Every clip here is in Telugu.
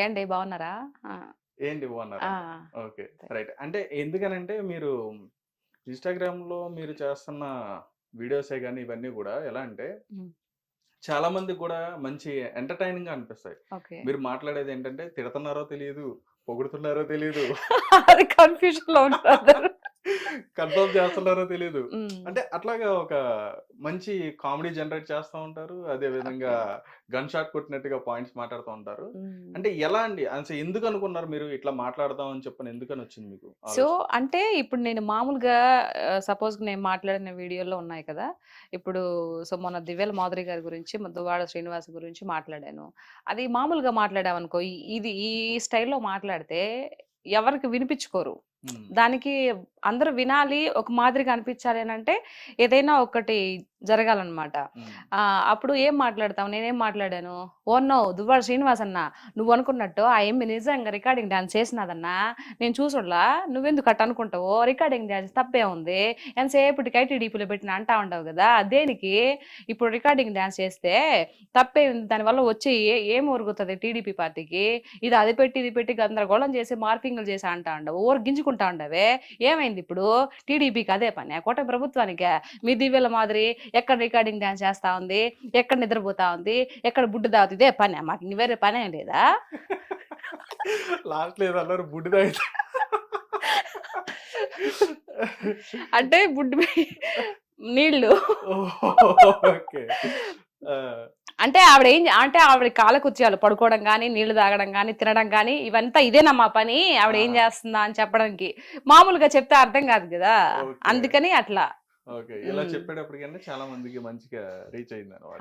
ఏండి బాగున్నారా? ఏంటి బాగున్నారు? ఓకే. రైట్. అంటే ఎందుకనంటే మీరు ఇన్స్టాగ్రామ్లో మీరు చేస్తున్న వీడియోసే కానీ ఇవన్నీ కూడా ఎలా అంటే. చాలా మందికి కూడా మంచి ఎంటర్టైనింగ్గా అనిపిస్తాయి మీరు మాట్లాడేది ఏంటంటే తిడుతున్నారో తెలియదు పొగుడుతున్నారో తెలియదు అది కన్ఫ్యూజన్లో ఉంటారు. కన్ఫర్మ్ చేస్తున్నారో తెలియదు అంటే అట్లాగా ఒక మంచి కామెడీ జనరేట్ చేస్తూ ఉంటారు. అదే విధంగా గన్ షాట్ కొట్టినట్టుగా పాయింట్స్ మాట్లాడుతూ ఉంటారు. అంటే ఎలా అండి? అసలు ఎందుకు అనుకున్నారు మీరు ఇట్లా మాట్లాడదాం అని చెప్పని ఎందుకని వచ్చింది మీకు సో? అంటే ఇప్పుడు నేను మామూలుగా సపోజ్ నేను మాట్లాడిన వీడియోలో ఉన్నాయి కదా. ఇప్పుడు సో మొన్న దివ్యల మాధురి గారి గురించి మ- దువ్వాడ శ్రీనివాస్ గురించి మాట్లాడాను. అది మామూలుగా మాట్లాడామనుకో ఇది ఈ స్టైల్లో మాట్లాడితే ఎవరికి వినిపించుకోరు. దానికి అందరూ వినాలి ఒక మాదిరిగా అనిపించాలి అని అంటే ఏదైనా ఒకటి జరగాలన్నమాట. అప్పుడు ఏం మాట్లాడతావు? నేనేం మాట్లాడాను? ఓ నో దువ్వాడ శ్రీనివాస్ అన్న నువ్వు అనుకున్నట్టు ఆ ఏమి నిజంగా రికార్డింగ్ డాన్స్ చేసినదన్నా నేను చూసుడులా నువ్వెందుకు అట్ట అనుకుంటావు? రికార్డింగ్ డాన్స్ తప్పే ఉంది. ఎంతసేపటికి ఐటీడీపీలో పెట్టిన అంటా ఉండవు కదా. దేనికి? ఇప్పుడు రికార్డింగ్ డాన్స్ చేస్తే తప్పే ఉంది. దానివల్ల వచ్చి ఏ- ఏం ఒరుగుతుంది టీడీపీ పార్టీకి? ఇది అది పెట్టి ఇది పెట్టి గందరగోళం చేసి మార్పింగ్లు చేసి అంటా ఉండవు. ఓరు గింజుకుంటా ఉండవే. ఏమైంది ఇప్పుడు? టీడీపీకి అదే పని. కోట ప్రభుత్వానికే? మీ దివ్యల మాదిరి ఎక్కడ రికార్డింగ్ డాన్స్ చేస్తా ఉంది? ఎక్కడ నిద్రపోతా ఉంది? ఎక్కడ బుడ్డు దావుతుంది ఇదే పని మాకు ఇంక వేరే పనే లేదా? లాస్ట్ లేదు అన్నారు బుడ్డి తాగితే. అంటే బుడ్డు ఓకే. అంటే ఆవిడ ఏం అంటే ఆవిడ కాలకుత్యాలు పడుకోవడం కానీ నీళ్ళు తాగడం కానీ తినడం కానీ ఇవంతా ఇదేనా మా పని? ఆవిడ ఏం. చేస్తుందా అని చెప్పడానికి. మామూలుగా చెప్తే అర్థం కాదు కదా. అందుకని అట్లా. ఓకే. ఇలా మ్మ్. చెప్పేటప్పటికన్నా చాలా మందికి మంచిగా రీచ్ అయింది అనమాట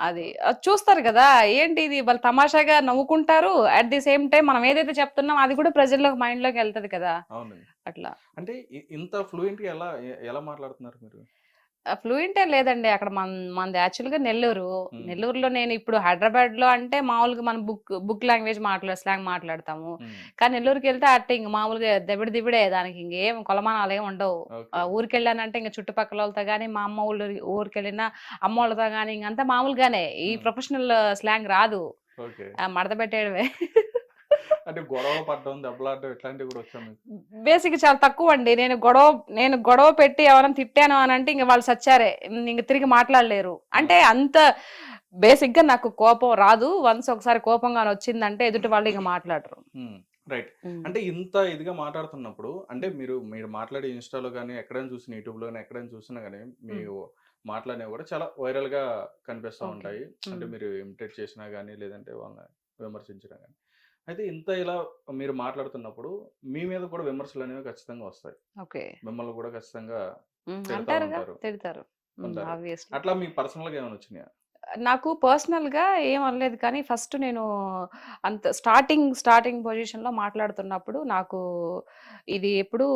అది. చూస్తారు కదా! ఏంటి ఇది? వాళ్ళు తమాషాగా నవ్వుకుంటారు. అట్ ది సేమ్ టైం మనం ఏదైతే చెప్తున్నాం అది కూడా ప్రజల్లోకి మైండ్లోకి వెళ్తది కదా! అవును అట్లా. అంటే ఇంత ఫ్లూయెంట్గా ఎలా ఎలా మాట్లాడుతున్నారు మీరు? ఫ్లూయెంట్ ఏం లేదండి. అక్కడ మన మనది యాక్చువల్గా నెల్లూరు. నెల్లూరులో నేను ఇప్పుడు హైదరాబాద్లో అంటే మామూలుగా మనం బుక్ బుక్ లాంగ్వేజ్ మాట్లాడ స్లాంగ్ మాట్లాడతాము. కానీ నెల్లూరుకి వెళ్తే అట్టే ఇంక మామూలుగా దెబ్బడి దిబిడే దానికి ఇంకేం కొలమానాలు ఏమి ఉండవు ఊరికి వెళ్ళానంటే ఇంకా చుట్టుపక్కల వాళ్ళతో కానీ మా అమ్మ ఊళ్ళో ఊరికి వెళ్ళినా అమ్మ వాళ్ళతో కానీ ఇంకంతా మామూలుగానే. ఈ. ప్రొఫెషనల్ స్లాంగ్ రాదు. మడత పెట్టేయడమే. అంటే గొడవ పడ్డం దెబ్బలాడడం ఇట్లాంటివి కూడా వచ్చాను బేసిక్ చాలా తక్కువ అండి నేను గొడవ నేను గొడవ పెట్టి ఎవరైనా తిట్టాను అని అంటే ఇంక వాళ్ళు సచ్చారే. ఇంక తిరిగి మాట్లాడలేరు. అంటే అంత బేసిక్గా నాకు కోపం రాదు. వన్స్ ఒకసారి కోపంగా వచ్చిందంటే ఎదుటి వాళ్ళు ఇంక మాట్లాడరు. రైట్. అంటే ఇంత ఇదిగా మాట్లాడుతున్నప్పుడు అంటే మీరు మీరు మాట్లాడే ఇన్స్టాలో కానీ ఎక్కడైనా చూసిన యూట్యూబ్లో కానీ ఎక్కడైనా చూసినా కానీ మీరు మాట్లాడినవి కూడా చాలా వైరల్గా కనిపిస్తూ. ఉంటాయి. అంటే. మీరు ఇమిటేట్ చేసినా కానీ లేదంటే వాళ్ళని విమర్శించినా కానీ అయితే ఇంత ఇలా మీరు మాట్లాడుతున్నప్పుడు మీ మీద కూడా విమర్శలు అనేవి ఖచ్చితంగా వస్తాయి. ఓకే. మిమ్మల్ని కూడా ఖచ్చితంగా. తిడతారు. ఆబ్వియస్లీ. అట్లా మీకు పర్సనల్గా ఏమైనా వచ్చినాయా? నాకు పర్సనల్గా ఏం అనలేదు కానీ ఫస్ట్ నేను అంత స్టార్టింగ్ స్టార్టింగ్ పొజిషన్లో మాట్లాడుతున్నప్పుడు నాకు ఇది ఎప్పుడు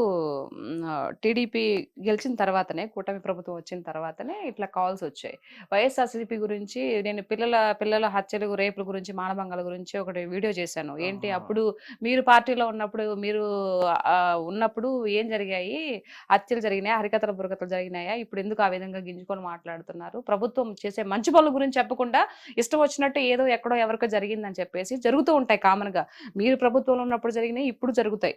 టీడీపీ గెలిచిన తర్వాతనే కూటమి ప్రభుత్వం వచ్చిన తర్వాతనే ఇట్లా కాల్స్ వచ్చాయి. వైఎస్ఆర్సీపీ గురించి నేను పిల్లల పిల్లల హత్యలు రేపుల గురించి మానభంగాల గురించి ఒకటి వీడియో చేశాను. ఏంటి. అప్పుడు మీరు పార్టీలో ఉన్నప్పుడు మీరు ఉన్నప్పుడు ఏం జరిగాయి? హత్యలు జరిగినాయా? హరికథల బురకథలు జరిగినాయా? ఇప్పుడు ఎందుకు ఆ విధంగా గింజుకొని మాట్లాడుతున్నారు? ప్రభుత్వం చేసే మంచి పనుల గురించి చెప్పకుండా ఇష్టం వచ్చినట్టు ఏదో ఎక్కడో ఎవరికో జరిగిందని చెప్పేసి జరుగుతూ ఉంటాయి కామన్గా మీరు ప్రభుత్వంలో ఉన్నప్పుడు జరిగినాయి ఇప్పుడు జరుగుతాయి.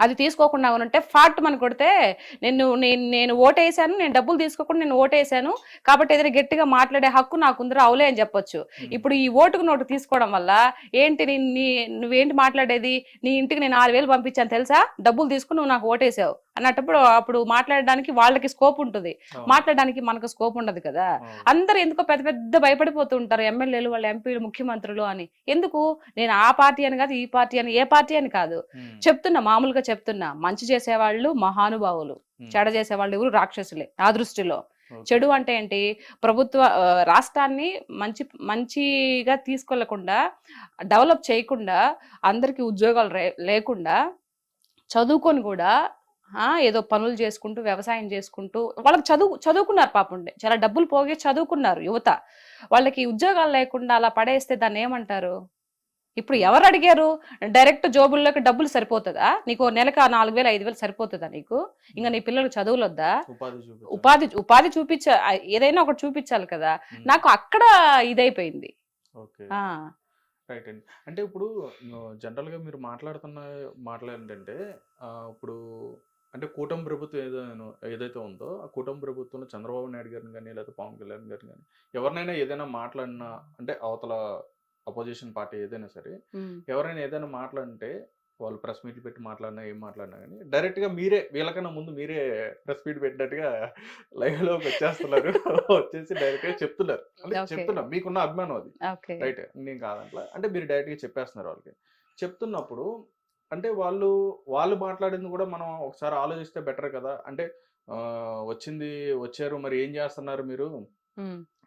అది తీసుకోకుండా ఉంటే ఫాట్ మన కొడితే నేను నేను నేను ఓటేసాను నేను డబ్బులు తీసుకోకుండా నేను ఓటేసాను కాబట్టి ఏదైనా గట్టిగా మాట్లాడే హక్కు నాకు ఉందిరా అవులే అని చెప్పొచ్చు. ఇప్పుడు ఈ ఓటుకు నోటు తీసుకోవడం వల్ల ఏంటి నీ నీ- నువ్వేంటి మాట్లాడేది? నీ ఇంటికి నేను ఆరు వేలు పంపించాను తెలుసా? డబ్బులు తీసుకుని నువ్వు నాకు ఓటేసావు. అన్నప్పుడు అప్పుడు మాట్లాడడానికి వాళ్ళకి స్కోప్ ఉంటుంది. మాట్లాడడానికి మనకు స్కోప్ ఉండదు కదా. అందరు ఎందుకో పెద్ద పెద్ద భయపడిపోతూ ఉంటారు ఎమ్మెల్యేలు వాళ్ళ ఎంపీలు ముఖ్యమంత్రులు అని ఎందుకు నేను ఆ పార్టీ అని కాదు ఈ పార్టీ అని ఏ పార్టీ అని కాదు. చెప్తున్నా మామూలుగా చెప్తున్నా మంచి చేసేవాళ్ళు మహానుభావులు. చెడ చేసేవాళ్ళు ఎవరు రాక్షసులే నా దృష్టిలో. చెడు అంటే ఏంటి ప్రభుత్వ రాష్ట్రాన్ని మంచి మంచిగా తీసుకెళ్ళకుండా డెవలప్ చేయకుండా అందరికీ ఉద్యోగాలు లేకుండా చదువుకొని కూడా ఏదో పనులు చేసుకుంటూ వ్యవసాయం చేసుకుంటూ వాళ్ళకి చదువు చదువుకున్నారు పాపం చాలా డబ్బులు పోగే చదువుకున్నారు యువత. వాళ్ళకి ఉద్యోగాలు లేకుండా అలా పడేస్తే దాన్ని ఏమంటారు? ఇప్పుడు ఎవరు అడిగారు? డైరెక్ట్ జోబుల్లోకి డబ్బులు సరిపోతుందా? నీకు నెలకు నాలుగు వేలు ఐదు వేలు సరిపోతుందా నీకు? ఇంకా నీ పిల్లలకు చదువులు వద్దా ఉపాధి. ఉపాధి చూపించ ఏదైనా ఒకటి చూపించాలి కదా. నాకు అక్కడ ఇదైపోయింది. రైట్ అండి. అంటే ఇప్పుడు జనరల్గా మీరు మాట్లాడుతున్న మాటలు ఏంటంటే ఆ, ఇప్పుడు అంటే కూటమి ప్రభుత్వం ఏదైనా ఏదైతే ఉందో ఆ కూటమి ప్రభుత్వంలో చంద్రబాబు నాయుడు గారిని కానీ లేదా పవన్ కళ్యాణ్ గారిని కానీ ఎవరినైనా ఏదైనా మాట్లాడినా అంటే అవతల అపోజిషన్ పార్టీ ఏదైనా సరే ఎవరైనా ఏదైనా మాట్లాడితే వాళ్ళు ప్రెస్ మీట్లు పెట్టి మాట్లాడినా ఏం మాట్లాడినా కానీ డైరెక్ట్గా మీరే వీళ్ళకన్నా ముందు మీరే ప్రెస్ మీట్ పెట్టినట్టుగా లైవ్లోకి వచ్చేస్తున్నారు వచ్చేసి డైరెక్ట్గా చెప్తున్నారు. అంటే. చెప్తున్నారు మీకున్న అభిమానం అది. రైట్ నేను కాదంట్లా. అంటే మీరు డైరెక్ట్గా చెప్పేస్తున్నారు వాళ్ళకి. చెప్తున్నప్పుడు అంటే వాళ్ళు వాళ్ళు మాట్లాడింది కూడా మనం ఒకసారి ఆలోచిస్తే బెటర్ కదా. అంటే వచ్చింది వచ్చారు మరి ఏం చేస్తున్నారు మీరు?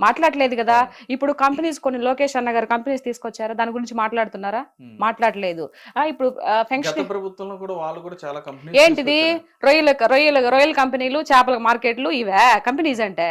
మాట్లాడలేదు కదా. ఇప్పుడు కంపెనీస్ కొన్ని లోకేష్ అన్న గారు కంపెనీస్ తీసుకొచ్చారా? దాని గురించి మాట్లాడుతున్నారా. మాట్లాడలేదు. ఇప్పుడు ఆ, గత ఫంక్షన్ ప్రభుత్వంలో కూడా వాళ్ళు కూడా చాలా కంపెనీస్ ఏంటిది? రొయ్యల రొయ్యల రొయ్యల కంపెనీలు చేపల మార్కెట్లు ఇవే కంపెనీస్ అంటే.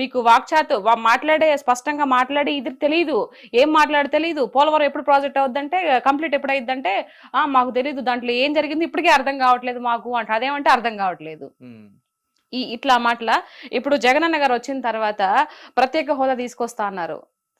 మీకు వాక్చాతు మాట్లాడే స్పష్టంగా మాట్లాడి ఇది తెలియదు ఏం మాట్లాడి తెలియదు పోలవరం ఎప్పుడు ప్రాజెక్ట్ అవుద్దంటే కంప్లీట్ ఎప్పుడు అయిద్దంటే ఆ మాకు తెలియదు దాంట్లో ఏం జరిగింది ఇప్పటికే అర్థం కావట్లేదు మాకు అంటే. అదేమంటే అర్థం కావట్లేదు. ఈ ఇట్లా మాటల. ఇప్పుడు జగనన్న గారు వచ్చిన తర్వాత ప్రత్యేక హోదా తీసుకొస్తా అన్నారు.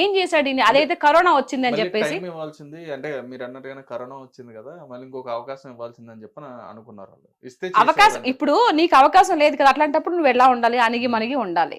ఏం చేశాడు? అదైతే కరోనా వచ్చింది అని మళ్ళీ చెప్పేసి ఇవ్వాల్సింది. అంటే మీరు అన్నట్టుగానే కరోనా వచ్చింది కదా మళ్ళీ ఇంకొక అవకాశం ఇవ్వాల్సింది అని చెప్పి అనుకున్నారు ఇస్తే అవకాశం. ఇప్పుడు నీకు అవకాశం లేదు కదా అట్లాంటప్పుడు నువ్వు ఎలా ఉండాలి? అణిగి మణిగి ఉండాలి.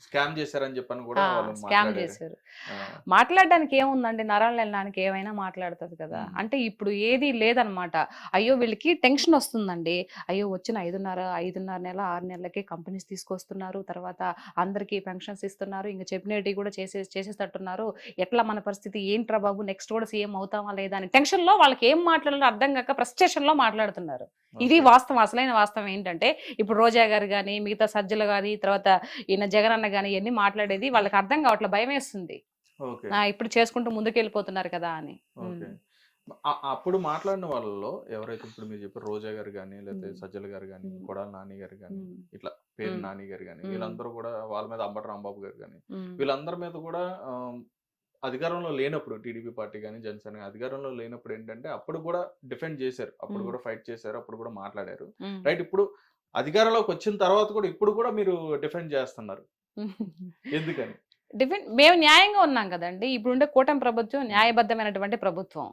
స్కామ్ చేశారని చెప్పని కూడా స్కామ్. చేశారు. మాట్లాడడానికి ఏముందండి? నరాలు వెళ్ళడానికి ఏమైనా మాట్లాడుతుంది కదా. అంటే ఇప్పుడు ఏది లేదనమాట. అయ్యో వీళ్ళకి టెన్షన్ వస్తుందండి. అయ్యో వచ్చిన ఐదున్నర ఐదున్నర నెల ఆరు నెలలకి కంపెనీస్ తీసుకొస్తున్నారు. తర్వాత అందరికీ పెన్షన్స్ ఇస్తున్నారు. ఇంకా చెప్పినవి కూడా చేసే చేసేటట్టున్నారు ఎట్లా మన పరిస్థితి? ఏంట్రా బాబు? నెక్స్ట్ కూడా సీఎం అవుతామా లేదా అని టెన్షన్లో వాళ్ళకి ఏం మాట్లాడాలో అర్థం కాక ఫ్రస్ట్రేషన్లో మాట్లాడుతున్నారు. ఇది. వాస్తవం అసలైన వాస్తవం ఏంటంటే ఇప్పుడు రోజా గారు కానీ మిగతా సజ్జలు కానీ తర్వాత ఈయన జగన్ అన్న కానీ ఇవన్నీ మాట్లాడేది వాళ్ళకి అర్థం కావట్లే భయం వేస్తుంది ఇప్పుడు చేసుకుంటూ ముందుకు వెళ్ళిపోతున్నారు కదా అని అప్పుడు మాట్లాడిన వాళ్ళలో ఎవరైతే ఇప్పుడు మీరు చెప్పారు రోజా గారు కానీ లేకపోతే. సజ్జల గారు కానీ. కొడాల నాని గారు కానీ ఇట్లా పేరు. నాని గారు కానీ. వీళ్ళందరూ కూడా వాళ్ళ మీద అంబటి రాంబాబు గారు కానీ వీళ్ళందరి మీద కూడా అధికారంలో లేనప్పుడు టీడీపీ పార్టీ కానీ జనసేన గానీ అధికారంలో లేనప్పుడు ఏంటంటే అప్పుడు కూడా డిఫెండ్ చేశారు. అప్పుడు. కూడా ఫైట్ చేశారు. అప్పుడు కూడా మాట్లాడారు. రైట్ ఇప్పుడు అధికారంలోకి వచ్చిన తర్వాత కూడా ఇప్పుడు కూడా మీరు డిఫెండ్ చేస్తున్నారు. ఎందుకని? డిఫెంట్ మేము న్యాయంగా ఉన్నాం కదండి. ఇప్పుడు ఉండే కూటమి ప్రభుత్వం న్యాయబద్ధమైనటువంటి ప్రభుత్వం.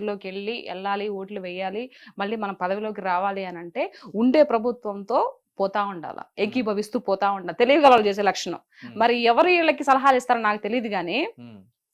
ప్రజల్లోకి వెళ్ళి వెళ్ళాలి ఓట్లు వేయాలి మళ్ళీ మనం పదవిలోకి రావాలి అని అంటే ఉండే ప్రభుత్వంతో పోతా ఉండాల ఏకీభవిస్తూ పోతా ఉండాలి తెలియగలవాళ్ళు చేసే లక్షణం. మరి ఎవరు వీళ్ళకి సలహాలు ఇస్తారో నాకు తెలియదు కానీ.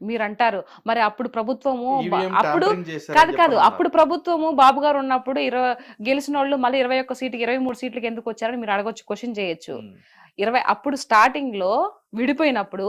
మీరు అంటారు మరి అప్పుడు ప్రభుత్వము అప్పుడు కాదు కాదు. అప్పుడు ప్రభుత్వము బాబు గారు ఉన్నప్పుడు ఇరవై గెలిచిన వాళ్ళు మళ్ళీ ఇరవై ఒక్క సీటుకి ఇరవై మూడు సీట్లకి ఎందుకు వచ్చారని మీరు అడగొచ్చు క్వశ్చన్ చేయొచ్చు. ఇరవై అప్పుడు స్టార్టింగ్లో విడిపోయినప్పుడు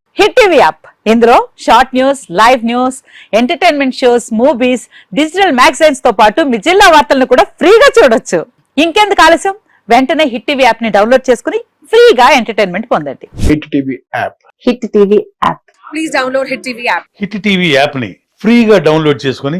హిట్ టీవీ యాప్. ఇందులో short news live news entertainment shows movies digital మ్యాగజైన్స్తో పాటు మీ జిల్లా వార్తలను కూడా ఫ్రీగా చూడొచ్చు. ఇంకెందుకు ఆలస్యం? వెంటనే హిట్ టీవీ యాప్ని డౌన్లోడ్ చేసుకుని ఫ్రీగా ఎంటర్టైన్మెంట్ పొందండి. Hit TV app. Hit TV app. Hit TV యాప్ని ఫ్రీగా డౌన్లోడ్ చేసుకొని